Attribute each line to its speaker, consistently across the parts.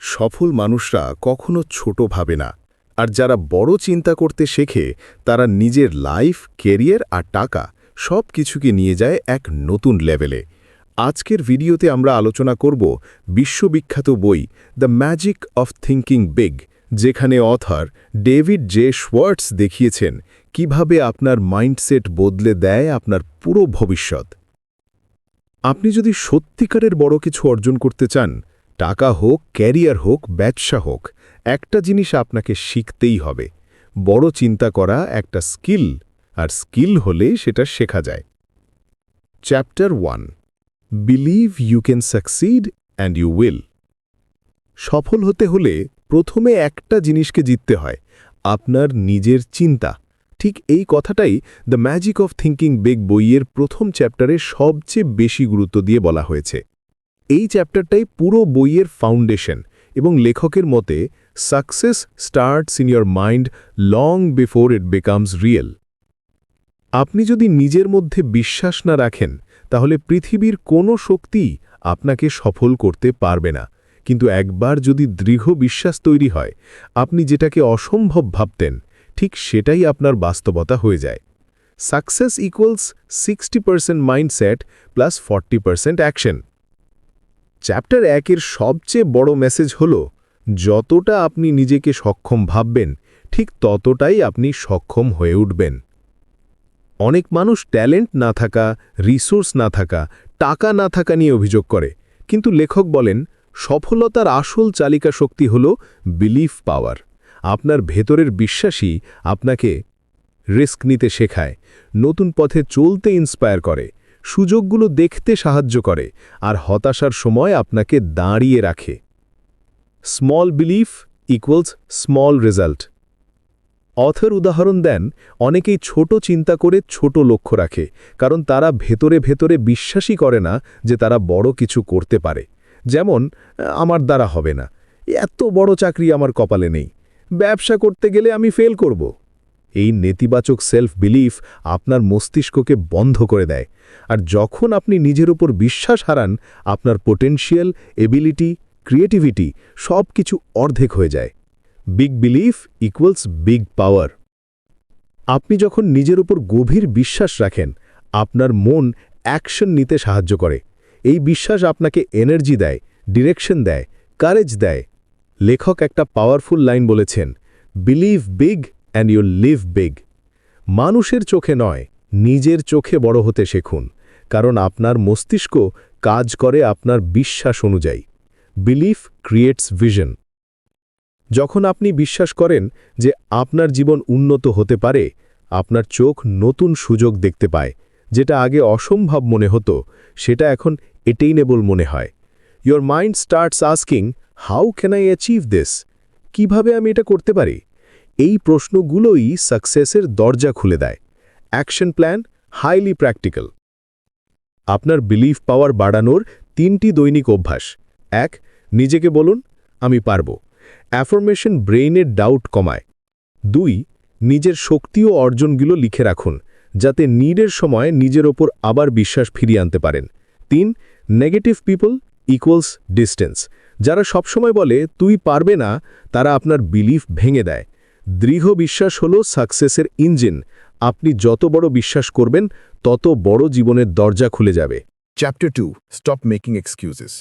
Speaker 1: সফল মানুষরা কখনো ছোট ভাবে না। আর যারা বড় চিন্তা করতে শেখে, তারা নিজের লাইফ কেরিয়ার আর টাকা সব কিছুকে নিয়ে যায় এক নতুন লেভেলে। আজকের ভিডিওতে আমরা আলোচনা করব বিশ্ববিখ্যাত বই the magic of thinking big, যেখানে অথর ডেভিড জে শোয়ার্টস দেখিয়েছেন কীভাবে আপনার মাইন্ডসেট বদলে দেয় আপনার পুরো ভবিষ্যৎ। আপনি যদি সত্যিকারের বড় কিছু অর্জন করতে চান টাকা হোক, ক্যারিয়ার হোক, ব্যবসা হোক, একটা জিনিস আপনাকে শিখতেই হবে। বড় চিন্তা করা একটা স্কিল, আর স্কিল হলে সেটা শেখা যায়। Chapter one believe you can succeed and you will সফল হতে হলে প্রথমে একটা জিনিসকে জিততে হয়, আপনার নিজের চিন্তা। ঠিক এই কথাটাই the magic of thinking big বইয়ের প্রথম চ্যাপ্টারে সবচেয়ে বেশি গুরুত্ব দিয়ে বলা হয়েছে। এই চ্যাপ্টারটাই পুরো বইয়ের ফাউন্ডেশন এবং লেখকের মতে success starts in your mind long before it becomes real আপনি যদি নিজের মধ্যে বিশ্বাস না রাখেন, তাহলে পৃথিবীর কোনো শক্তি আপনাকে সফল করতে পারবে না। কিন্তু একবার যদি দৃঢ় বিশ্বাস তৈরি হয়, আপনি যেটাকে অসম্ভব ভাবতেন, ঠিক সেটাই আপনার বাস্তবতা হয়ে যায়। Success equals sixty percent mindset plus forty percent action chapter একের সবচেয়ে বড় মেসেজ হল, যতটা আপনি নিজেকে সক্ষম ভাববেন, ঠিক ততটাই আপনি সক্ষম হয়ে উঠবেন। অনেক মানুষ ট্যালেন্ট না থাকা, রিসোর্স না থাকা, টাকা না থাকা নিয়ে অভিযোগ করে, কিন্তু লেখক বলেন, সফলতার আসল চালিকা শক্তি হল বিলিফ পাওয়ার আপনার ভেতরের বিশ্বাসই আপনাকে রিস্ক নিতে শেখায়, নতুন পথে চলতে ইন্সপায়ার করে। সুযোগগুলো দেখতে সাহায্য করে আর হতাশার সময় আপনাকে দাঁড়িয়ে রাখে। Small belief equals small result author উদাহরণ দেন, অনেকেই ছোট চিন্তা করে ছোট লক্ষ্য রাখে, কারণ তারা ভেতরে ভেতরে বিশ্বাসই করে না যে তারা বড় কিছু করতে পারে। যেমন, আমার দ্বারা হবে না, এত বড় চাকরি আমার কপালে নেই, ব্যবসা করতে গেলে আমি ফেল করব। এই নেতিবাচক সেলফ বিলিফ আপনার মস্তিষ্ককে বন্ধ করে দেয়। আর যখন আপনি নিজের উপর বিশ্বাস হারান, আপনার পোটেনশিয়াল এবিলিটি ক্রিয়েটিভিটি সব কিছু অর্ধেক হয়ে যায়। Big belief equals big power আপনি যখন নিজের উপর গভীর বিশ্বাস রাখেন, আপনার মন অ্যাকশন নিতে সাহায্য করে। এই বিশ্বাস আপনাকে এনার্জি দেয় ডিরেকশন দেয় কারেজ দেয়। লেখক একটা পাওয়ারফুল লাইন বলেছেন believe big and your live big মানুষের চোখে নয়, নিজের চোখে বড় হতে শেখুন, কারণ আপনার মস্তিষ্ক কাজ করে আপনার বিশ্বাস অনুযায়ী। বিলিফ ক্রিয়েটস ভিশন যখন আপনি বিশ্বাস করেন যে আপনার জীবন উন্নত হতে পারে, আপনার চোখ নতুন সুযোগ দেখতে পায়, যেটা আগে অসম্ভব মনে হতো, সেটা এখন এটেইনেবল মনে হয়। Your mind starts asking how can I achieve this কীভাবে আমি এটা করতে পারি? এই প্রশ্নগুলোই সাকসেসের দরজা খুলে দেয়। অ্যাকশন প্ল্যান হাইলি প্র্যাকটিক্যাল আপনার বিলিফ পাওয়ার বাড়ানোর তিনটি দৈনিক অভ্যাস। এক, নিজেকে বলুন, আমি পারব। অ্যাফরমেশন ব্রেইনের ডাউট কমায়। দুই, নিজের শক্তি ও অর্জনগুলো লিখে রাখুন, যাতে নিডের সময় নিজের ওপর আবার বিশ্বাস ফিরিয়ে আনতে পারেন। তিন নেগেটিভ পিপল ইকুয়ালস ডিস্টেন্স যারা সবসময় বলে, তুই পারবে না, তারা আপনার বিলিফ ভেঙে দেয়। দৃঢ় বিশ্বাস হল সাকসেসের ইঞ্জিন। আপনি যত বড় বিশ্বাস করবেন, তত বড় জীবনের দরজা খুলে যাবে।
Speaker 2: Chapter two stop making excuses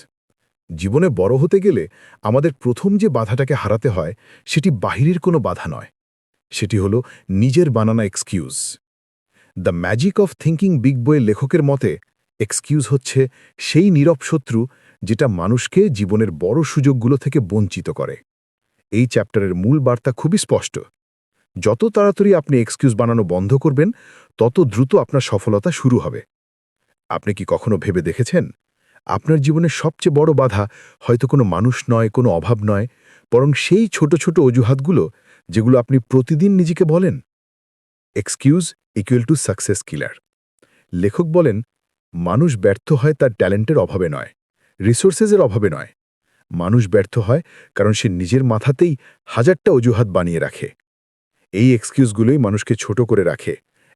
Speaker 2: জীবনে বড় হতে গেলে আমাদের প্রথম যে বাধাটাকে হারাতে হয়, সেটি বাহিরের কোনো বাধা নয়। সেটি হলো নিজের বানানা excuse the magic of thinking big বইয়ের লেখকের মতে এক্সকিউজ হচ্ছে সেই নীরব শত্রু যেটা মানুষকে জীবনের বড় সুযোগগুলো থেকে বঞ্চিত করে। এই চ্যাপ্টারের মূল বার্তা খুবই স্পষ্ট। যত তাড়াতাড়ি আপনি এক্সকিউজ বানানো বন্ধ করবেন, তত দ্রুত আপনার সফলতা শুরু হবে। আপনি কি কখনো ভেবে দেখেছেন? আপনার জীবনের সবচেয়ে বড় বাধা হয়তো কোনো মানুষ নয়, কোনো অভাব নয়, বরং সেই ছোট ছোট অজুহাতগুলো যেগুলো আপনি প্রতিদিন নিজেকে বলেন। Excuse equal to success killer লেখক বলেন, মানুষ ব্যর্থ হয় তার ট্যালেন্টের অভাবে নয় রিসোর্সেসের অভাবে নয়। মানুষ ব্যর্থ হয় কারণ সে নিজের মাথাতেই হাজারটা অজুহাত বানিয়ে রাখে। এই এক্সকিউজগুলোই মানুষকে ছোট করে রাখে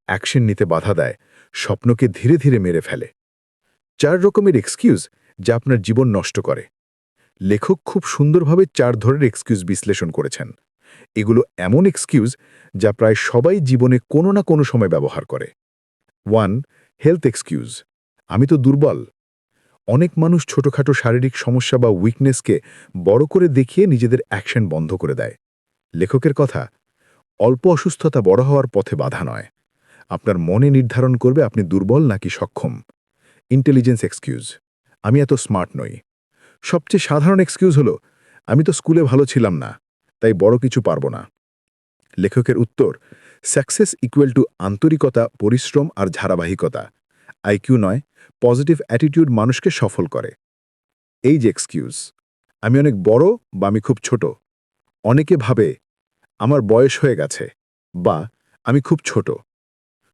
Speaker 2: অ্যাকশন নিতে বাধা দেয়, স্বপ্নকে ধীরে ধীরে মেরে ফেলে। চার রকমের এক্সকিউজ যা আপনার জীবন নষ্ট করে। লেখক খুব সুন্দরভাবে চার ধরনের এক্সকিউজ বিশ্লেষণ করেছেন। এগুলো এমন এক্সকিউজ যা প্রায় সবাই জীবনে কোনো না কোনো সময় ব্যবহার করে। ওয়ান হেলথ এক্সকিউজ আমি তো দুর্বল। অনেক মানুষ ছোটখাটো শারীরিক সমস্যা বা উইকনেসকে বড় করে দেখিয়ে নিজেদের অ্যাকশন বন্ধ করে দেয়। লেখকের কথা, অল্প অসুস্থতা বড় হওয়ার পথে বাধা নয়। আপনার মনে নির্ধারণ করবে আপনি দুর্বল নাকি সক্ষম। ইন্টেলিজেন্স এক্সকিউজ আমি এত স্মার্ট নই। সবচেয়ে সাধারণ এক্সকিউজ হলো, আমি তো স্কুলে ভালো ছিলাম না, তাই বড় কিছু পারব না। লেখকের উত্তর সাকসেস ইকুয়াল টু আন্তরিকতা, পরিশ্রম আর ধারাবাহিকতা। আইকিউ নয় পজিটিভ অ্যাটিটিউড মানুষকে সফল করে। এই যে এক্সকিউজ, আমি অনেক বড় বা আমি খুব ছোট। অনেকে ভাবে, আমার বয়স হয়ে গেছে বা, আমি খুব ছোট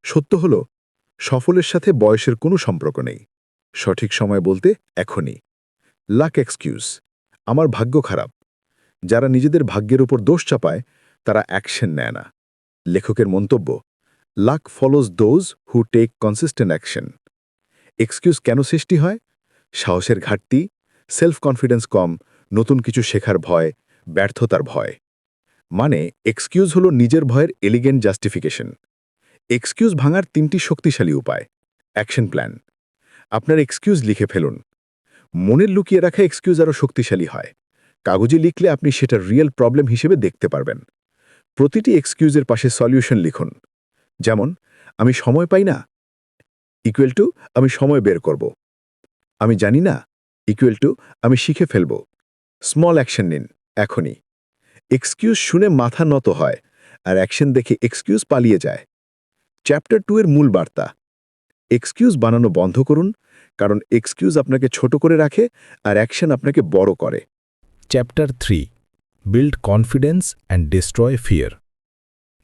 Speaker 2: সত্য হল, সফলের সাথে বয়সের কোনো সম্পর্ক নেই। সঠিক সময় বলতে এখনই। লাক এক্সকিউজ, আমার ভাগ্য খারাপ। যারা নিজেদের ভাগ্যের উপর দোষ চাপায়, তারা অ্যাকশন নেয় না। লেখকের মন্তব্য, luck follows those who take consistent action. Excuse কেন সৃষ্টি হয়? সাহসের ঘাটতি? সেলফ কনফিডেন্স কম? নতুন কিছু শেখার ভয়? ব্যর্থতার ভয়? মানে এক্সকিউজ হলো নিজের ভয়ের এলিগেন্ট জাস্টিফিকেশন এক্সকিউজ ভাঙার তিনটি শক্তিশালী উপায়। Action plan. আপনার এক্সকিউজ লিখে ফেলুন। মনের লুকিয়ে রাখা এক্সকিউজ আরও শক্তিশালী হয়। কাগজে লিখলে আপনি সেটা রিয়েল প্রবলেম হিসেবে দেখতে পারবেন। প্রতিটি এক্সকিউজের পাশে সলিউশন লিখুন। যেমন, আমি সময় পাই না ইকুয়াল টু আমি সময় বের করব। আমি জানি না ইকুয়াল টু আমি শিখে ফেলব। স্মল অ্যাকশন নিন, এখনই। এক্সকিউজ শুনে মাথা নত হয়, আর অ্যাকশন দেখে এক্সকিউজ পালিয়ে যায়। চ্যাপ্টার টু এর মূল বার্তা। এক্সকিউজ বানানো বন্ধ করুন, কারণ এক্সকিউজ আপনাকে ছোট করে রাখে, আর অ্যাকশন আপনাকে বড় করে।
Speaker 3: Chapter three build confidence and destroy fear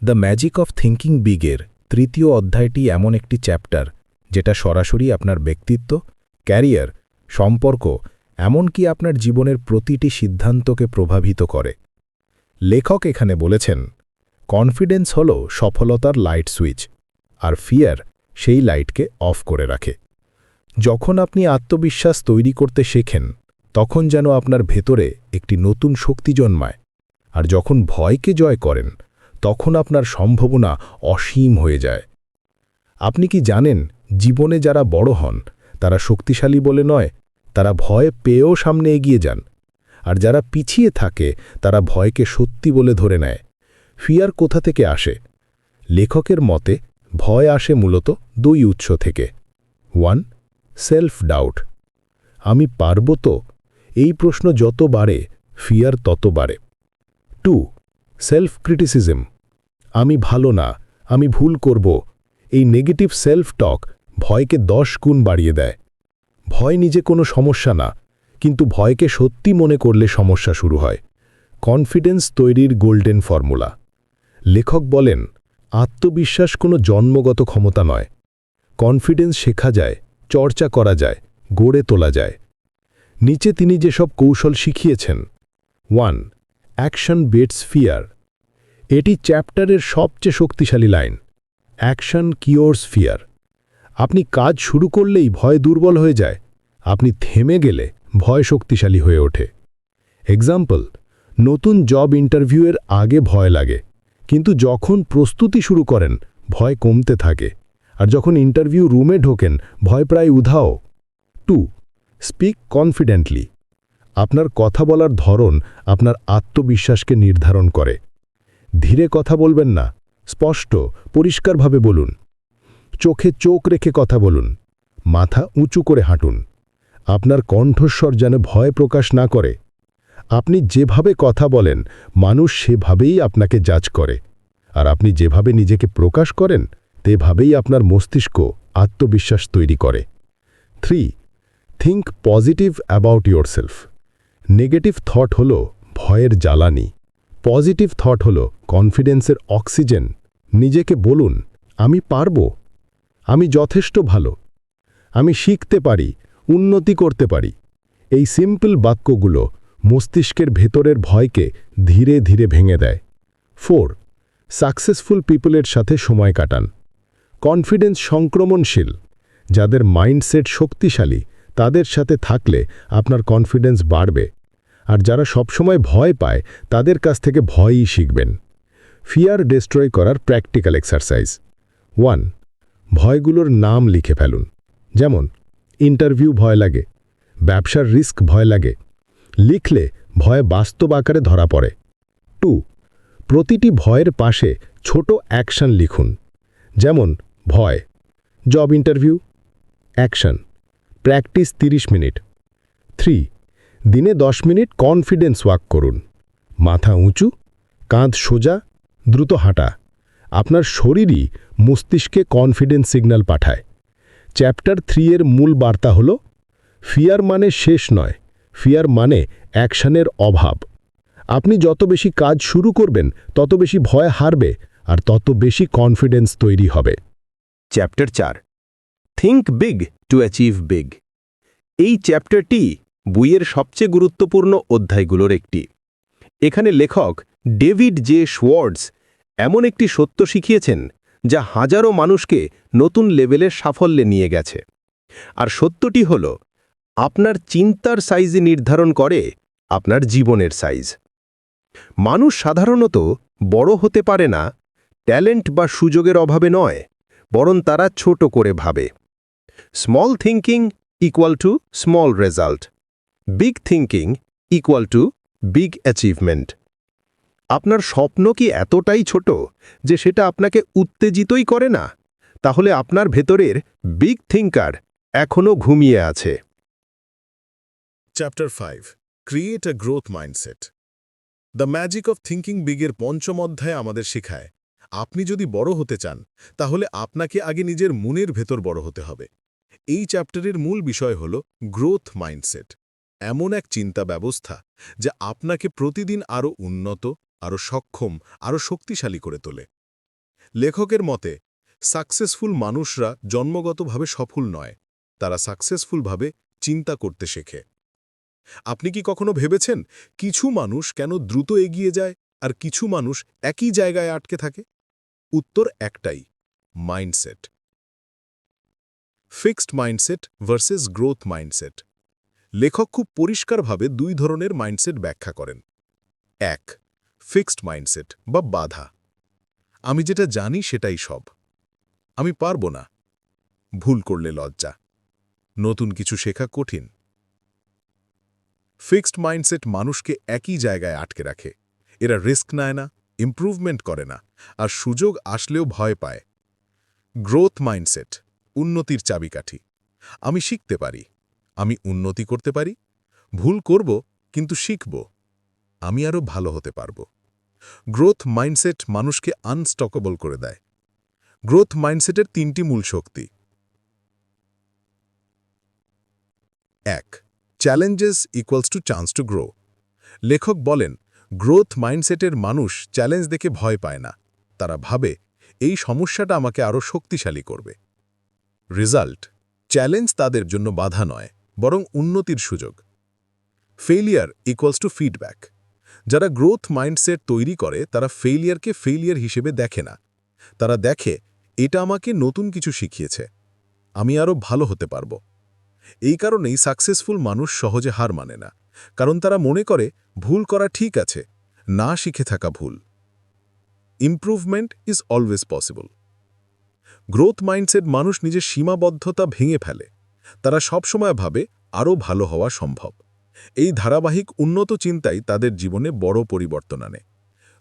Speaker 3: the magic of thinking বিগের তৃতীয় অধ্যায়টি এমন একটি চ্যাপ্টার যেটা সরাসরি আপনার ব্যক্তিত্ব, ক্যারিয়ার, সম্পর্ক, এমনকি আপনার জীবনের প্রতিটি সিদ্ধান্তকে প্রভাবিত করে। লেখক এখানে বলেছেন, কনফিডেন্স হল সফলতার লাইট সুইচ, আর ফিয়ার সেই লাইটকে অফ করে রাখে। যখন আপনি আত্মবিশ্বাস তৈরি করতে শেখেন, তখন যেন আপনার ভেতরে একটি নতুন শক্তি জন্মায়, আর যখন ভয়কে জয় করেন, তখন আপনার সম্ভাবনা অসীম হয়ে যায়। আপনি কি জানেন জীবনে যারা বড় হন, তারা শক্তিশালী বলে নয়, তারা ভয় পেয়েও সামনে এগিয়ে যান। আর যারা পিছিয়ে থাকে, তারা ভয়কে সত্যি বলে ধরে নেয়। ফিয়ার কোথা থেকে আসে? লেখকের মতে, ভয় আসে মূলত দুই উৎস থেকে। ওয়ান সেলফ ডাউট আমি পারব তো? এই প্রশ্ন যত বাড়ে, ফিয়ার তত বাড়ে। টু সেলফ ক্রিটিসিজম আমি ভালো না, আমি ভুল করব। এই নেগেটিভ সেলফ টক ভয়কে দশ গুণ বাড়িয়ে দেয়। ভয় নিজে কোনো সমস্যা না, কিন্তু ভয়কে সত্যি মনে করলে সমস্যা শুরু হয়। কনফিডেন্স তৈরির গোল্ডেন ফর্মুলা। লেখক বলেন, আত্মবিশ্বাস কোনো জন্মগত ক্ষমতা নয়। কনফিডেন্স শেখা যায়, চর্চা করা যায়, গড়ে তোলা যায়। নিচে তিনি যেসব কৌশল শিখিয়েছেন। One, action beats fear. এটি চ্যাপ্টারের সবচেয়ে শক্তিশালী লাইন। Action কিওর্স fear. আপনি কাজ শুরু করলেই ভয় দুর্বল হয়ে যায়। আপনি থেমে গেলে ভয় শক্তিশালী হয়ে ওঠে। এক্সাম্পল নতুন জব ইন্টারভিউয়ের আগে ভয় লাগে, কিন্তু যখন প্রস্তুতি শুরু করেন, ভয় কমতে থাকে, আর যখন ইন্টারভিউ রুমে ঢোকেন, ভয় প্রায় উধাও। টু স্পিক কনফিডেন্টলি আপনার কথা বলার ধরন আপনার আত্মবিশ্বাসকে নির্ধারণ করে। ধীরে কথা বলবেন না, স্পষ্ট, পরিষ্কারভাবে বলুন। চোখে চোখ রেখে কথা বলুন। মাথা উঁচু করে হাঁটুন। আপনার কণ্ঠস্বর যেন ভয় প্রকাশ না করে। আপনি যেভাবে কথা বলেন, মানুষ সেভাবেই আপনাকে জাজ করে। আর আপনি যেভাবে নিজেকে প্রকাশ করেন, তেভাবেই আপনার মস্তিষ্ক আত্মবিশ্বাস তৈরি করে। Three think positive about yourself negative thought হল ভয়ের জ্বালানি। পজিটিভ থট হল কনফিডেন্সের অক্সিজেন নিজেকে বলুন, আমি পারব। আমি যথেষ্ট ভালো। আমি শিখতে পারি, উন্নতি করতে পারি। এই সিম্পল বাক্যগুলো মস্তিষ্কের ভেতরের ভয়কে ধীরে ধীরে ভেঙে দেয়। ফোর সাকসেসফুল পিপলের সাথে সময় কাটান। কনফিডেন্স সংক্রমণশীল, যাদের মাইন্ডসেট শক্তিশালী, তাদের সাথে থাকলে আপনার কনফিডেন্স বাড়বে।
Speaker 1: আর যারা সবসময় ভয় পায়, তাদের কাছ থেকে ভয়ই শিখবেন। ফিয়ার ডিস্ট্রয় করার প্র্যাকটিক্যাল এক্সারসাইজ ওয়ান ভয়গুলোর নাম লিখে ফেলুন। যেমন, ইন্টারভিউ ভয় লাগে, ব্যবসার রিস্ক ভয় লাগে, লিখলে ভয় বাস্তব আকারে ধরা পড়ে। টু, প্রতিটি ভয়ের পাশে ছোট অ্যাকশন লিখুন। যেমন, ভয়, job interview, action, practice 30 minute. Three, দিনে 10 মিনিট কনফিডেন্স ওয়াক করুন। মাথা উঁচু, কাঁধ সোজা, দ্রুত হাঁটা। আপনার শরীরই মস্তিষ্কে কনফিডেন্স সিগন্যাল পাঠায়। চ্যাপ্টার থ্রি এর মূল বার্তা হল ফিয়ার মানে শেষ নয় ফিয়ার মানে অ্যাকশনের অভাব। আপনি যত বেশি কাজ শুরু করবেন, তত বেশি ভয় হারবে, আর তত বেশি কনফিডেন্স তৈরি হবে।
Speaker 4: চ্যাপ্টার চার। Think big to achieve big এই চ্যাপ্টারটি বইয়ের সবচেয়ে গুরুত্বপূর্ণ অধ্যায়গুলোর একটি। এখানে লেখক ডেভিড জে শোয়ার্ডস এমন একটি সত্য শিখিয়েছেন যা হাজারো মানুষকে নতুন লেভেলের সাফল্যে নিয়ে গেছে। আর সত্যটি হল, আপনার চিন্তার সাইজ নির্ধারণ করে আপনার জীবনের সাইজ। মানুষ সাধারণত বড় হতে পারে না, ট্যালেন্ট বা সুযোগের অভাবে নয়, বরং তারা ছোট করে ভাবে। Small thinking equal to small result. Big thinking equal to big achievement. আপনার স্বপ্ন কি এতটাই ছোট যে সেটা আপনাকে উত্তেজিতই করে না? তাহলে আপনার ভেতরের বিগ থিঙ্কার এখনও ঘুমিয়ে আছে।
Speaker 2: Chapter five create a growth mindset the magic of thinking বিগের পঞ্চম অধ্যায় আমাদের শেখায়। আপনি যদি বড় হতে চান, তাহলে আপনাকে আগে নিজের মনের ভেতর বড় হতে হবে। এই চ্যাপ্টারের মূল বিষয় হল গ্রোথ মাইন্ডসেট এমন এক চিন্তা ব্যবস্থা, যা আপনাকে প্রতিদিন আরও উন্নত আরও সক্ষম আরও শক্তিশালী করে তোলে। লেখকের মতে, সাকসেসফুল মানুষরা জন্মগতভাবে সফল নয়, তারা সাকসেসফুলভাবে চিন্তা করতে শেখে। আপনি কি কখনো ভেবেছেন কিছু মানুষ কেন দ্রুত এগিয়ে যায় আর কিছু মানুষ একই জায়গায় আটকে থাকে? উত্তর একটাই, mindset. Fixed mindset versus growth mindset. লেখক খুব পরিষ্কারভাবে দুই ধরনের মাইন্ডসেট ব্যাখ্যা করেন। এক ফিক্সড মাইন্ডসেট বা বাধা। আমি যেটা জানি সেটাই সব। আমি পারব না। ভুল করলে লজ্জা। নতুন কিছু শেখা কঠিন। ফিক্সড মাইন্ডসেট মানুষকে একই জায়গায় আটকে রাখে। এরা রিস্ক নেয় না, ইম্প্রুভমেন্ট করে না, আর সুযোগ আসলেও ভয় পায়। গ্রোথ মাইন্ডসেট, উন্নতির চাবিকাঠি। আমি শিখতে পারি। আমি উন্নতি করতে পারি। ভুল করব, কিন্তু শিখব। আমি আরও ভালো হতে পারব। গ্রোথ মাইন্ডসেট মানুষকে আনস্টকেবল করে দেয়। গ্রোথ মাইন্ডসেটের তিনটি মূল শক্তি। এক challenges equals to chance to grow লেখক বলেন গ্রোথ মাইন্ডসেটের মানুষ চ্যালেঞ্জ দেখে ভয় পায় না। তারা ভাবে, এই সমস্যাটা আমাকে আরও শক্তিশালী করবে। রেজাল্ট চ্যালেঞ্জ তাদের জন্য বাধা নয়, বরং উন্নতির সুযোগ। ফেলিয়ার ইকুয়ালস টু ফিডব্যাক যারা গ্রোথ মাইন্ডসেট তৈরি করে, তারা ফেইলিয়ারকে ফেইলিয়ার হিসেবে দেখে না। তারা দেখে, এটা আমাকে নতুন কিছু শিখিয়েছে। আমি আরও ভালো হতে পারব। এই কারণেই সাকসেসফুল মানুষ সহজে হার মানে না। কারণ তারা মনে করে, ভুল করা ঠিক আছে, না শিখে থাকা ভুল। Improvement is always possible growth mindset মানুষ নিজের সীমাবদ্ধতা ভেঙে ফেলে। তারা সবসময় ভাবে আরও ভালো হওয়া সম্ভব। এই ধারাবাহিক উন্নত চিন্তাই তাদের জীবনে বড় পরিবর্তন আনে।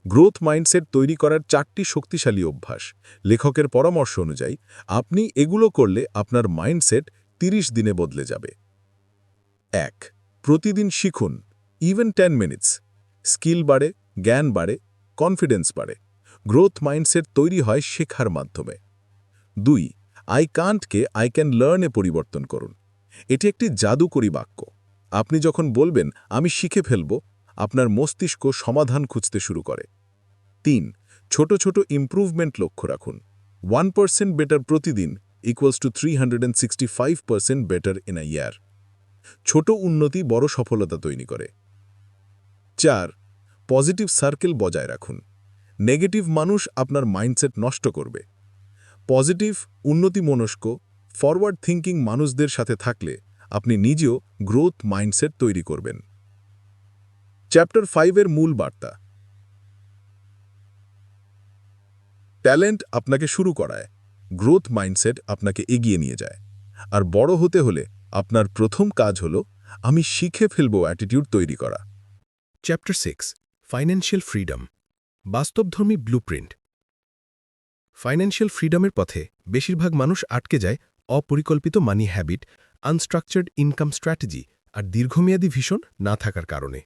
Speaker 2: গ্রোথ মাইন্ডসেট তৈরি করার চারটি শক্তিশালী অভ্যাস। লেখকের পরামর্শ অনুযায়ী, আপনি এগুলো করলে আপনার মাইন্ডসেট ৩০ দিনে বদলে যাবে। এক, প্রতিদিন শিখুন। Even ten minutes. স্কিল বাড়ে, জ্ঞান বাড়ে, কনফিডেন্স বাড়ে। গ্রোথ মাইন্ডসেট তৈরি হয় শেখার মাধ্যমে। দুই, আই কান্টকে আই ক্যান লার্নে পরিবর্তন করুন। এটি একটি জাদুকরী বাক্য। আপনি যখন বলবেন, আমি শিখে ফেলব, আপনার মস্তিষ্ক সমাধান খুঁজতে শুরু করে। তিন, ছোট ছোট ইমপ্রুভমেন্ট লক্ষ্য রাখুন। ওয়ান পার্সেন্ট বেটার প্রতিদিন equals to three hundred and sixty five percent better in a year ছোট উন্নতি বড় সফলতা তৈরি করে। চার পজিটিভ সার্কেল বজায় রাখুন। নেগেটিভ মানুষ আপনার মাইন্ডসেট নষ্ট করবে। পজিটিভ উন্নতি মনস্ক ফরওয়ার্ড থিঙ্কিং মানুষদের সাথে থাকলে আপনি নিজেও গ্রোথ মাইন্ডসেট তৈরি করবেন। চ্যাপ্টার ফাইভের মূল বার্তা। ট্যালেন্ট আপনাকে শুরু করায় গ্রোথ মাইন্ডসেট আপনাকে এগিয়ে নিয়ে যায়। আর বড় হতে হলে আপনার প্রথম কাজ হল, আমি শিখে ফেলব অ্যাটিটিউড তৈরি করা।
Speaker 3: চ্যাপ্টার সিক্স ফাইন্যান্সিয়াল ফ্রিডম বাস্তবধর্মী ব্লুপ্রিন্ট ফাইন্যান্সিয়াল ফ্রিডমের পথে বেশিরভাগ মানুষ আটকে যায় অপরিকল্পিত money habit unstructured income strategy আর দীর্ঘমেয়াদী ভীষণ না থাকার কারণে।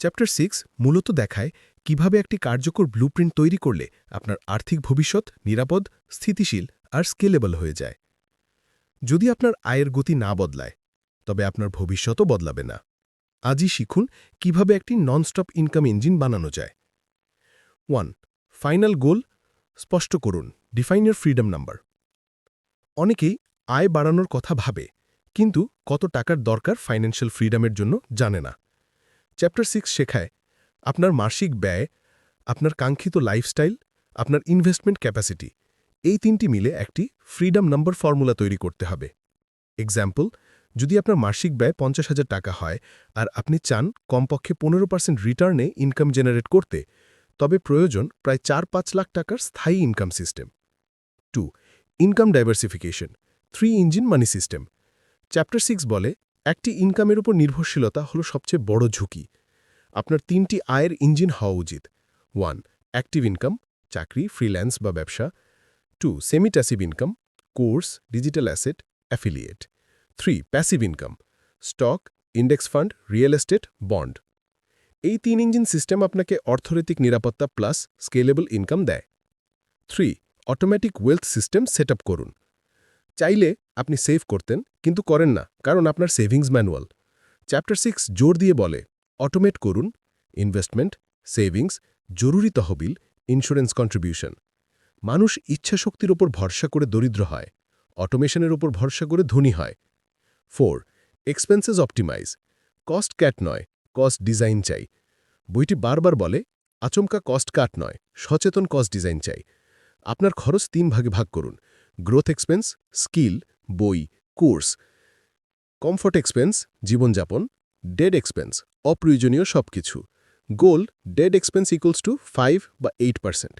Speaker 3: চ্যাপ্টার সিক্স মূলত দেখায় কীভাবে একটি কার্যকর ব্লুপ্রিন্ট তৈরি করলে আপনার আর্থিক ভবিষ্যৎ নিরাপদ, স্থিতিশীল আর স্কেলেবল হয়ে যায়। যদি আপনার আয়ের গতি না বদলায়, তবে আপনার ভবিষ্যতও বদলাবে না। আজই শিখুন কীভাবে একটি ননস্টপ ইনকাম ইঞ্জিন বানানো যায়। ওয়ান, ফাইনাল গোল স্পষ্ট করুন, ডিফাইন ফ্রিডম নাম্বার। অনেকেই আয় বাড়ানোর কথা ভাবে কিন্তু কত টাকার দরকার ফাইন্যান্সিয়াল ফ্রিডমের জন্য জানে না। চ্যাপ্টার সিক্স শেখায়, আপনার মাসিক ব্যয়, আপনার কাঙ্ক্ষিত লাইফস্টাইল আপনার ইনভেস্টমেন্ট ক্যাপাসিটি এই তিনটি মিলে একটি ফ্রিডম নাম্বার ফর্মুলা তৈরি করতে হবে। এক্সাম্পল যদি আপনার মাসিক ব্যয় পঞ্চাশ হাজার টাকা হয় আর আপনি চান কমপক্ষে পনেরো পার্সেন্ট রিটার্নে ইনকাম জেনারেট করতে, তবে প্রয়োজন প্রায় চার পাঁচ লাখ টাকার স্থায়ী income system two income diversification three engine money system chapter six বলে, একটি ইনকামের উপর নির্ভরশীলতা হল সবচেয়ে বড় ঝুঁকি। আপনার তিনটি আয়ের ইঞ্জিন হওয়া উচিত। ওয়ান অ্যাক্টিভ ইনকাম চাকরি ফ্রিল্যান্স বা ব্যবসা। Two semipassive income course digital asset affiliate three passive income stock index fund real estate bond এই তিন ইঞ্জিন সিস্টেম আপনাকে অর্থনৈতিক নিরাপত্তা প্লাস স্কেলেবল ইনকাম দেয়। Three automatic wealth system set করুন। চাইলে আপনি সেভ করতেন, কিন্তু করেন না, কারণ আপনার সেভিংস ম্যানুয়াল। চ্যাপ্টার সিক্স জোর দিয়ে বলে, অটোমেট করুন, ইনভেস্টমেন্ট, সেভিংস, জরুরি তহবিল, ইন্স্যুরেন্স কন্ট্রিবিউশন। মানুষ ইচ্ছাশক্তির ওপর ভরসা করে দরিদ্র হয়, অটোমেশনের ওপর ভরসা করে ধনী হয়। Four, expenses optimise, cost cut নয়, কস্ট ডিজাইন চাই। বইটি বারবার বলে, আচমকা কস্ট কাট নয়, সচেতন কস্ট ডিজাইন চাই। আপনার খরচ তিন ভাগে ভাগ করুন। গ্রোথ এক্সপেন্স স্কিল বই কোর্স কমফোর্ট এক্সপেন্স জীবনযাপন ডেড এক্সপেন্স অপ্রয়োজনীয় সব কিছু goal dead expense equals to five বা eight percent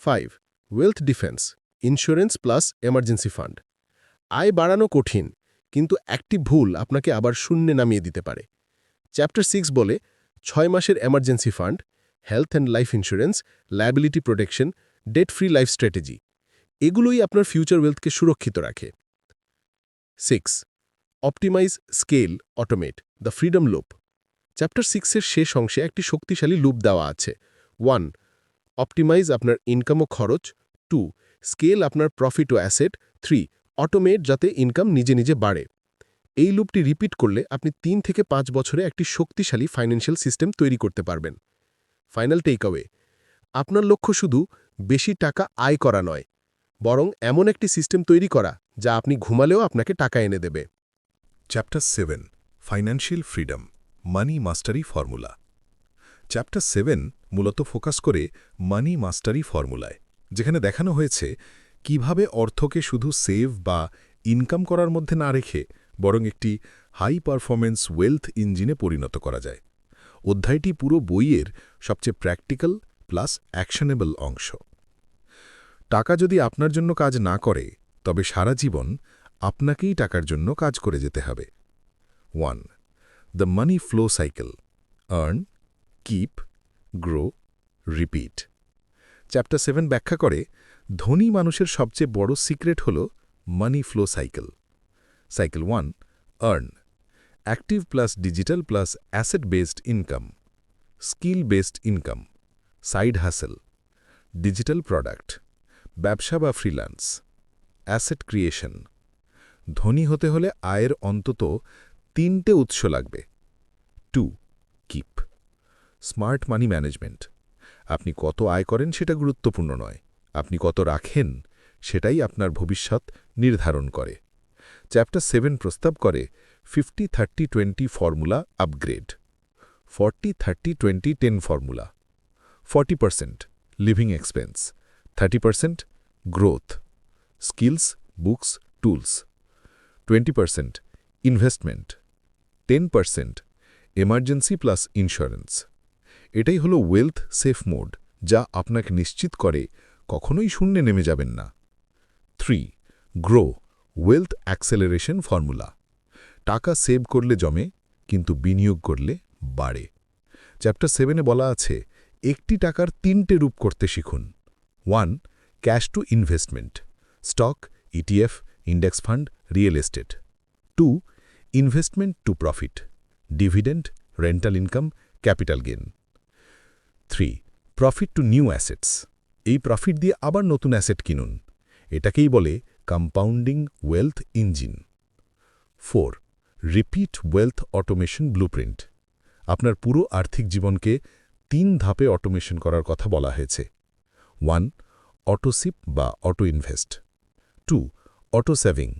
Speaker 3: five wealth defence insurance plus emergency fund আয় বাড়ানো কঠিন, কিন্তু একটি ভুল আপনাকে আবার শূন্যে নামিয়ে দিতে পারে। চ্যাপ্টার সিক্স বলে, ছয় মাসের emergency fund health and life insurance liability protection debt free life strategy এগুলোই আপনার ফিউচার ওয়েলথকে সুরক্ষিত রাখে। Six optimise scale automate the freedom loop chapter সিক্সের শেষ অংশে একটি শক্তিশালী লুপ দেওয়া আছে। ওয়ান অপটিমাইজ আপনার ইনকাম ও খরচ। টু স্কেল আপনার প্রফিট ও অ্যাসেট থ্রি অটোমেট যাতে ইনকাম নিজে নিজে বাড়ে। এই লুপটি রিপিট করলে আপনি তিন থেকে পাঁচ বছরে একটি শক্তিশালী ফাইন্যান্সিয়াল সিস্টেম তৈরি করতে পারবেন। ফাইনাল টেকঅ্যাওয়ে আপনার লক্ষ্য শুধু বেশি টাকা আয় করা নয় বরং এমন একটি সিস্টেম তৈরি করা যা আপনি ঘুমালেও আপনাকে টাকা এনে দেবে।
Speaker 2: Chapter seven, financial freedom, money mastery formula. Chapter seven মূলত ফোকাস করে মানি মাস্টারি ফর্মুলায়, যেখানে দেখানো হয়েছে কীভাবে অর্থকে শুধু সেভ বা ইনকাম করার মধ্যে না রেখে বরং একটি হাই পারফরমেন্স ওয়েলথ ইঞ্জিনে পরিণত করা যায়। অধ্যায়টি পুরো বইয়ের সবচেয়ে প্র্যাকটিক্যাল প্লাস অ্যাকশনেবল অংশ। টাকা যদি আপনার জন্য কাজ না করে, তবে সারা জীবন আপনাকেই টাকার জন্য কাজ করে যেতে হবে। One, the money flow cycle, earn, keep, grow, repeat. Chapter seven ব্যাখ্যা করে ধনী মানুষের সবচেয়ে বড় সিক্রেট হল money flow cycle. Cycle one, earn, active plus digital plus asset based income, skill based income, side hustle, digital product. ব্যবসা বা freelance asset creation ধনী হতে হলে আয়ের অন্তত তিনটে উৎস লাগবে। Two keep smart money management আপনি কত আয় করেন সেটা গুরুত্বপূর্ণ নয়, আপনি কত রাখেন সেটাই আপনার ভবিষ্যৎ নির্ধারণ করে। চ্যাপ্টার সেভেন প্রস্তাব করে fifty thirty twenty formula upgrade forty thirty twenty ten formula forty percent living expense thirty percent growth skills books tools twenty percent investment ten percent
Speaker 1: emergency plus insurance এটাই হলো ওয়েলথ সেফ মোড যা আপনাকে নিশ্চিত করে কখনোই শূন্যে নেমে যাবেন না। Three grow wealth acceleration formula টাকা সেভ করলে জমে, কিন্তু বিনিয়োগ করলে বাড়ে। চ্যাপ্টার সেভেনে বলা আছে, একটি টাকার তিনটে রূপ করতে শিখুন। One cash to investment, stock ETF index fund, real estate. Two, investment to profit, dividend, rental income, capital gain three, profit to new assets. এই প্রফিট দিয়ে আবার নতুন অ্যাসেট কিনুন। এটাকেই বলে compounding wealth engine. Four, repeat wealth automation blueprint. আপনার পুরো আর্থিক জীবনকে তিন ধাপে অটোমেশন করার কথা বলা হয়েছে। ওয়ান অটোসিপ বা auto invest two, auto saving.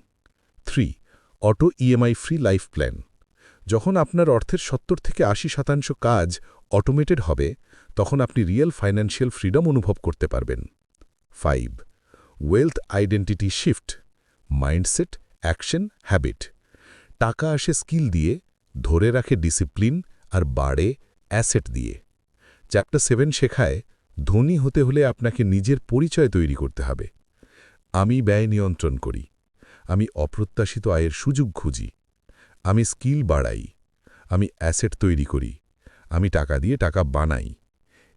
Speaker 1: Three, auto EMI free life plan যখন আপনার অর্থের সত্তর থেকে আশি শতাংশ কাজ অটোমেটেড হবে, তখন আপনি রিয়েল ফাইন্যান্সিয়াল ফ্রিডম অনুভব করতে পারবেন। Five wealth identity shift mindset action habit টাকা আসে স্কিল দিয়ে, ধরে রাখে ডিসিপ্লিন আর বাড়ে অ্যাসেট দিয়ে। চ্যাপ্টার সেভেন শেখায় ধনী হতে হলে আপনাকে নিজের পরিচয় তৈরি করতে হবে। আমি ব্যয় নিয়ন্ত্রণ করি। আমি অপ্রত্যাশিত আয়ের সুযোগ খুঁজি। আমি স্কিল বাড়াই। আমি অ্যাসেট তৈরি করি। আমি টাকা দিয়ে টাকা বানাই।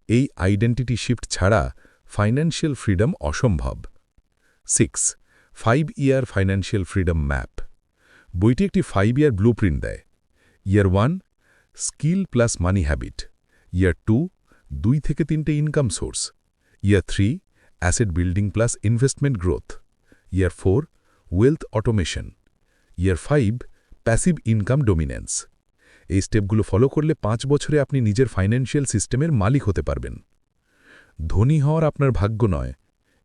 Speaker 1: এই আইডেন্টিটি শিফট ছাড়া ফাইন্যান্সিয়াল ফ্রিডম অসম্ভব। Six, five year financial freedom map. বইটি একটি ফাইভ ইয়ার ব্লুপ্রিন্ট দেয়। Year one, skill plus money habit. Year two দুই থেকে তিনটে income source year three asset building plus investment growth year four wealth automation year five passive income dominance এই স্টেপগুলো follow করলে পাঁচ বছরে আপনি নিজের ফাইন্যান্সিয়াল সিস্টেমের মালিক হতে পারবেন। ধনী হওয়ার আপনার ভাগ্য নয়।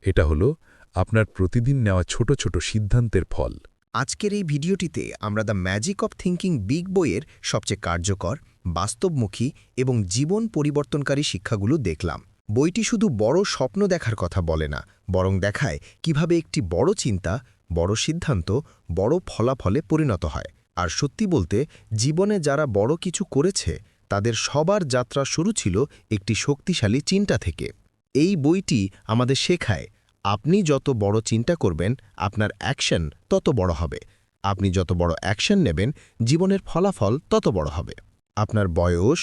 Speaker 1: এটা হলো আপনার প্রতিদিন নেওয়া ছোট ছোট সিদ্ধান্তের ফল।
Speaker 5: আজকের এই ভিডিওটিতে আমরা the magic of thinking big বইয়ের সবচেয়ে কার্যকর, বাস্তবমুখী এবং জীবন পরিবর্তনকারী শিক্ষাগুলো দেখলাম। বইটি শুধু বড় স্বপ্ন দেখার কথা বলে না, বরং দেখায় কীভাবে একটি বড় চিন্তা, বড় সিদ্ধান্ত, বড় ফলাফলে পরিণত হয়। আর সত্যি বলতে, জীবনে যারা বড় কিছু করেছে, তাদের সবার যাত্রা শুরু ছিল একটি শক্তিশালী চিন্তা থেকে। এই বইটি আমাদের শেখায় আপনি যত বড় চিন্তা করবেন, আপনার অ্যাকশন তত বড় হবে। আপনি যত বড় অ্যাকশন নেবেন, জীবনের ফলাফল তত বড় হবে। আপনার বয়স,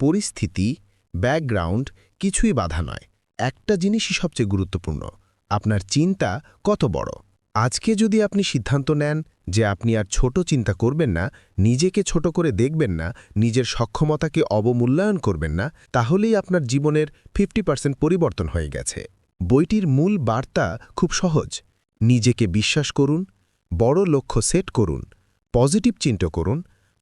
Speaker 5: পরিস্থিতি, ব্যাকগ্রাউন্ড কিছুই বাধা নয়। একটা জিনিসই সবচেয়ে গুরুত্বপূর্ণ, আপনার চিন্তা কত বড়। আজকে যদি আপনি সিদ্ধান্ত নেন যে আপনি আর ছোট চিন্তা করবেন না, নিজেকে ছোট করে দেখবেন না, নিজের সক্ষমতাকে অবমূল্যায়ন করবেন না, তাহলেই আপনার জীবনের ফিফটি পরিবর্তন হয়ে গেছে। বইটির মূল বার্তা খুব সহজ। নিজেকে বিশ্বাস করুন, বড় লক্ষ্য সেট করুন, পজিটিভ চিন্তা করুন,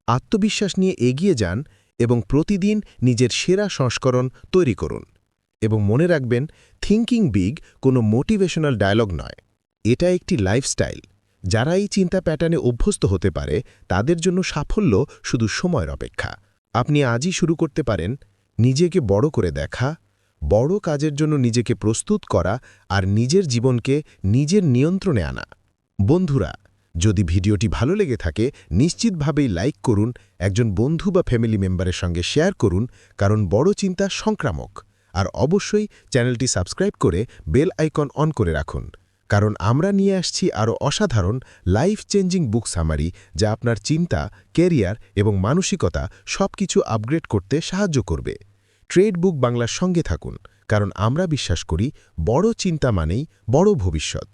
Speaker 5: আত্মবিশ্বাস নিয়ে এগিয়ে যান এবং প্রতিদিন নিজের সেরা সংস্করণ তৈরি করুন এবং মনে রাখবেন থিঙ্কিং বিগ কোনো মোটিভেশনাল ডায়লগ নয়। এটা একটি লাইফস্টাইল যারা এই চিন্তা প্যাটার্নে অভ্যস্ত হতে পারে, তাদের জন্য সাফল্য শুধু সময়ের অপেক্ষা। আপনি আজই শুরু করতে পারেন, নিজেকে বড় করে দেখা বড় কাজের জন্য নিজেকে প্রস্তুত করা আর নিজের জীবনকে নিজের নিয়ন্ত্রণে আনা। বন্ধুরা, যদি ভিডিওটি ভালো লেগে থাকে, নিশ্চিতভাবেই লাইক করুন, একজন বন্ধু বা ফ্যামিলি মেম্বারের সঙ্গে শেয়ার করুন, কারণ বড় চিন্তা সংক্রামক। আর অবশ্যই চ্যানেলটি সাবস্ক্রাইব করে বেল আইকন অন করে রাখুন, কারণ আমরা নিয়ে আসছি আরও অসাধারণ লাইফ চেঞ্জিং বুক সামারি যা আপনার চিন্তা কেরিয়ার এবং মানসিকতা সবকিছু আপগ্রেড করতে সাহায্য করবে। ট্রেড বুক বাংলার সঙ্গে থাকুন কারণ আমরা বিশ্বাস করি বড় চিন্তা মানেই বড় ভবিষ্যৎ।